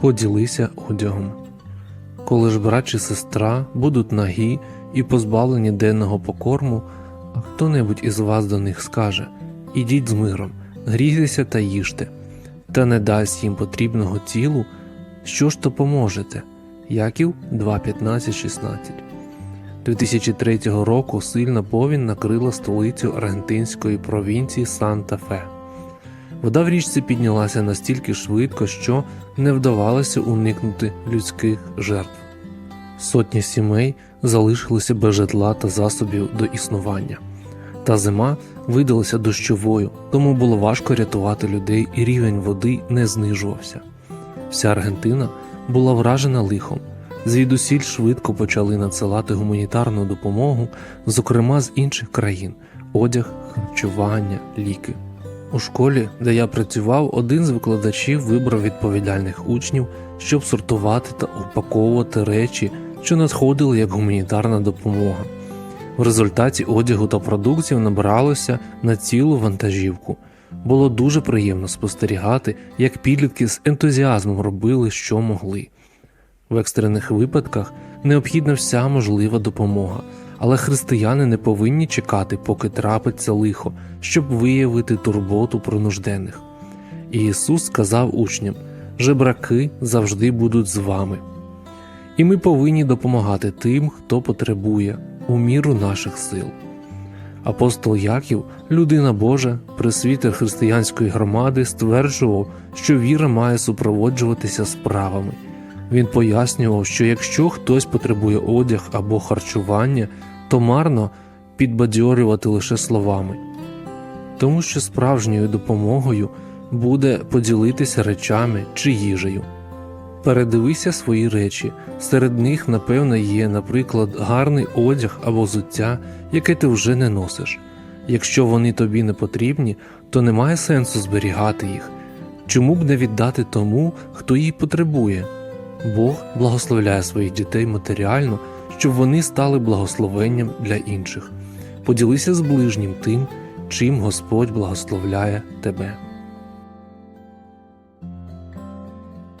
поділися одягом. Коли ж брат чи сестра будуть нагі і позбавлені денного покорму, а хто-небудь із вас до них скаже Ідіть з миром, грійтеся та їжте, та не дасть їм потрібного тілу, що ж то поможете? Яків 2.15.16 2003 року сильна повінь накрила столицю аргентинської провінції Санта-Фе. Вода в річці піднялася настільки швидко, що не вдавалося уникнути людських жертв. Сотні сімей залишилися без житла та засобів до існування. Та зима видалася дощовою, тому було важко рятувати людей, і рівень води не знижувався. Вся Аргентина була вражена лихом. Звідусіль швидко почали надсилати гуманітарну допомогу, зокрема з інших країн одяг, харчування, ліки. У школі, де я працював, один з викладачів вибрав відповідальних учнів, щоб сортувати та упаковувати речі, що надходили як гуманітарна допомога. В результаті одягу та продуктів набиралося на цілу вантажівку. Було дуже приємно спостерігати, як підлітки з ентузіазмом робили, що могли. В екстрених випадках необхідна вся можлива допомога, але християни не повинні чекати, поки трапиться лихо, щоб виявити турботу про нужденних. І Ісус сказав учням: жебраки завжди будуть з вами. І ми повинні допомагати тим, хто потребує, у міру наших сил. Апостол Яків, людина Божа, пресвітер християнської громади, стверджував, що віра має супроводжуватися справами. Він пояснював, що якщо хтось потребує одяг або харчування, то марно підбадьорювати лише словами, тому що справжньою допомогою буде поділитися речами чи їжею. Передивися свої речі, серед них, напевно, є, наприклад, гарний одяг або взуття, яке ти вже не носиш. Якщо вони тобі не потрібні, то немає сенсу зберігати їх. Чому б не віддати тому, хто її потребує? Бог благословляє своїх дітей матеріально, щоб вони стали благословенням для інших. Поділися з ближнім тим, чим Господь благословляє тебе.